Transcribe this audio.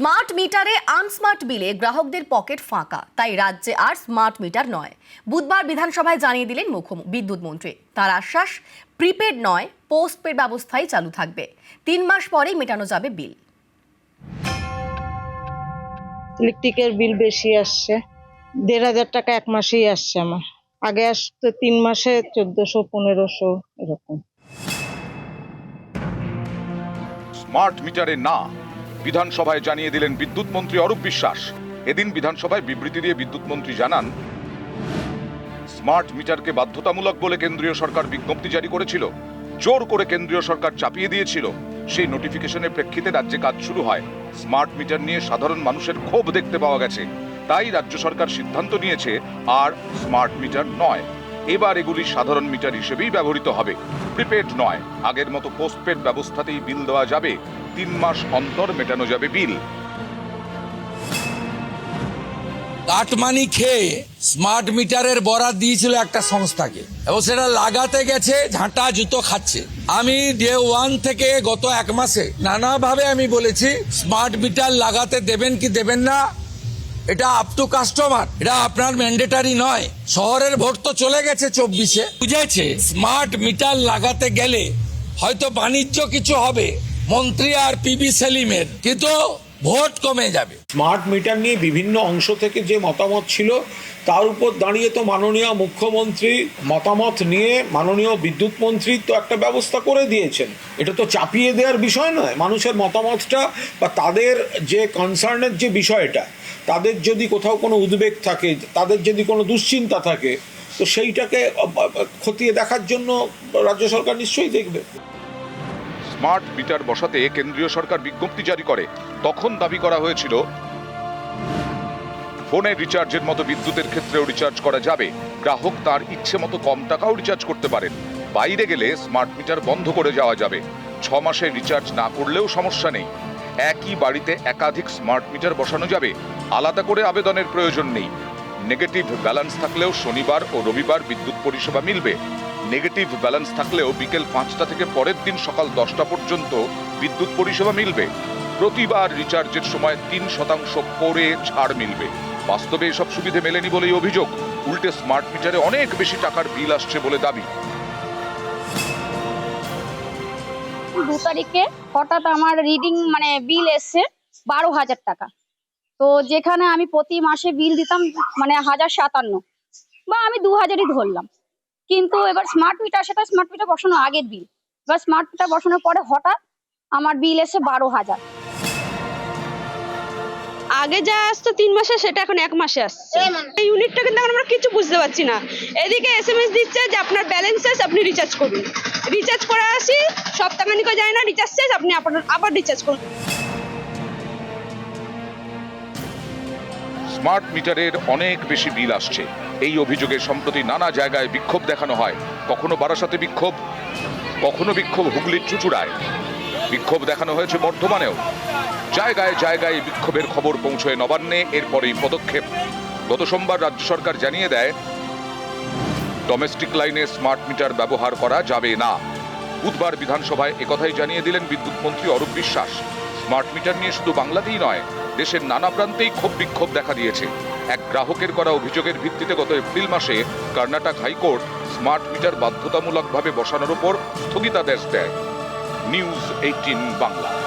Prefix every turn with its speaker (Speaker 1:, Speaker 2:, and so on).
Speaker 1: Smart মিটারে unsmart বিলে গ্রাহকদের পকেট ফাঁকা তাই রাজ্যে আর স্মার্ট মিটার নয়। বুধবার বিধানসভায় জানিয়ে দিলেন মুখ্য বিদ্যুৎ মন্ত্রী। তার আশ্বাস প্রিপেড নয় পোস্টপেড ব্যবস্থাই চালু থাকবে। তিন মাস পরেই মেটানো যাবে বিল।
Speaker 2: ইলেকট্রিকের বিল বেশি আসছে। দেড় হাজার টাকা এক মাসেই আসছে আমার। আগে আসতো তিন মাসে চোদ্দশো পনেরোশো এরকম।
Speaker 3: স্মার্ট মিটারে না বিধানসভায় জানিয়ে দিলেন বিদ্যুৎ মন্ত্রী অরূপ বিশ্বাস। এদিন বিধানসভায় বিবৃতি দিয়ে বিদ্যুৎ মন্ত্রী জানান, স্মার্ট মিটারকে বাধ্যতামূলক বলে কেন্দ্রীয় সরকার বিজ্ঞপ্তি জারি করেছিল। জোর করে কেন্দ্রীয় সরকার চাপিয়ে দিয়েছিল। সেই নোটিফিকেশনের প্রেক্ষিতে রাজ্যে কাজ শুরু হয়। স্মার্ট মিটার নিয়ে সাধারণ মানুষের ক্ষোভ দেখতে পাওয়া গেছে। তাই রাজ্য সরকার সিদ্ধান্ত নিয়েছে, আর স্মার্ট মিটার নয়। এবার এগুলি সাধারণ মিটার হিসেবেই ব্যবহৃত হবে। প্রিপেড নয়। আগের মতো পোস্টপেড ব্যবস্থাতেই বিল দেওয়া যাবে। তিন মাস অন্তর মেটানো যাবে বিল।
Speaker 4: কাটমানি খেয়ে স্মার্ট মিটারের বরাদ দিয়েছিল একটা সংস্থাকে। এবং সেটা লাগাতে গেছে, ঝাঁটা জুতো খাচ্ছে। আমি ডে ওয়ান থেকে গত এক মাসে নানাভাবে আমি বলেছি, স্মার্ট মিটার লাগাতে দেবেন কি দেবেন না? এটা আপ টু কাস্টমার এটা আপনার ম্যান্ডেটারি নয়। শহরের ভোট তো চলে গেছে চব্বিশে। বুঝেছে? স্মার্ট মিটার লাগাতে গেলে হয়তো বাণিজ্য কিছু হবে। মন্ত্রী আর পিবি সেলিমের, কিন্তু ভোট কমে যাবে।
Speaker 5: স্মার্ট মিটার নিয়ে বিভিন্ন অংশ থেকে যে মতামত ছিল, তার উপর দাঁড়িয়ে তো মাননীয় মুখ্যমন্ত্রী মতামত নিয়ে মাননীয় বিদ্যুৎ মন্ত্রী তো একটা ব্যবস্থা করে দিয়েছেন। এটা তো চাপিয়ে দেওয়ার বিষয় নয়। মানুষের মতামতটা বা তাদের যে কনসার্নের যে বিষয়টা, তাদের যদি কোথাও কোনো উদ্বেগ থাকে, তাদের যদি কোনো দুশ্চিন্তা থাকে, তো সেইটাকে খতিয়ে দেখার জন্য রাজ্য সরকার নিশ্চয়ই দেখবে।
Speaker 3: স্মার্ট মিটার বসাতে কেন্দ্রীয় সরকার বিজ্ঞপ্তি জারি করে। তখন দাবি করা হয়েছিল, ফোনে রিচার্জের মতো বিদ্যুতের ক্ষেত্রেও রিচার্জ করা যাবে। গ্রাহক তার ইচ্ছে মতো কম টাকাও রিচার্জ করতে পারেন। বাইরে গেলে স্মার্ট মিটার বন্ধ করে যাওয়া যাবে। ছ মাসে রিচার্জ না করলেও সমস্যা নেই। একই বাড়িতে একাধিক স্মার্ট মিটার বসানো যাবে। আলাদা করে আবেদনের প্রয়োজন নেই। নেগেটিভ ব্যালেন্স থাকলেও শনিবার ও রবিবার বিদ্যুৎ পরিষেবা মিলবে। নেগেটিভ ব্যালেন্স থাকলেও বিকেল পাঁচটা থেকে পরের দিন সকাল দশটা পর্যন্ত বিদ্যুৎ পরিষেবা মিলবে। প্রতিবার রিচার্জের সময় তিন শতাংশ করে ছাড় মিলবে। বাস্তবে এসব সুবিধে মেলেনি বলেই অভিযোগ। উল্টে স্মার্ট মিটারে অনেক বেশি টাকার বিল আসছে বলে দাবি।
Speaker 6: দু তারিখে হঠাৎ আমার রিডিং মানে বিল এসছে বারো হাজার টাকা। তো যেখানে আমি প্রতি মাসে বিল দিতাম মানে হাজার সাতান্ন। বা আমি দু হাজারই ধরলাম। কিন্তু এবার স্মার্ট মিটার সেটা স্মার্ট মিটার বসানো আগের বিল এবার স্মার্ট মিটার বসানোর পরে হঠাৎ আমার বিল এসে বারো হাজার।
Speaker 7: আগে যা আসতো তিন মাসে সেটা এখন এক মাসে আসছে। এই ইউনিটটা কিন্তু এখন আমরা কিছু বুঝতে পারছি না। এদিকে এসএমএস দিচ্ছে যে আপনার ব্যালেন্স শেষ আপনি রিচার্জ করুন। রিচার্জ করে আসি সপ্তাহখানিকও যায় না রিচার্জ শেষ আপনি আপনার আবার রিচার্জ করুন।
Speaker 3: স্মার্ট মিটারের অনেক বেশি বিল আসছে। এই অভিযোগে সম্প্রতি নানা জায়গায় বিক্ষোভ দেখানো হয়। কখনো বারাসাতে বিক্ষোভ, কখনো বিক্ষোভ হুগলির চুচুড়ায়। বিক্ষোভ দেখানো হয়েছে বর্ধমানেও। জায়গায় জায়গায় বিক্ষোভের খবর পৌঁছয় নবান্নে, এরপরেই পদক্ষেপ। গত সোমবার রাজ্য সরকার জানিয়ে দেয়, ডোমেস্টিক লাইনে স্মার্ট মিটার ব্যবহার করা যাবে না। বুধবার বিধানসভায় একথাই জানিয়ে দিলেন বিদ্যুৎ মন্ত্রী অরূপ বিশ্বাস। স্মার্ট মিটার নিয়ে শুধু বাংলাতেই নয়, দেশের নানা প্রান্তেই ক্ষোভ বিক্ষোভ দেখা দিয়েছে। এক গ্রাহকের করা অভিযোগের ভিত্তিতে গত এপ্রিল মাসে কর্ণাটক হাইকোর্ট স্মার্ট মিটার বাধ্যতামূলকভাবে বসানোর উপর স্থগিতাদেশ দেয়। News eighteen Bangla.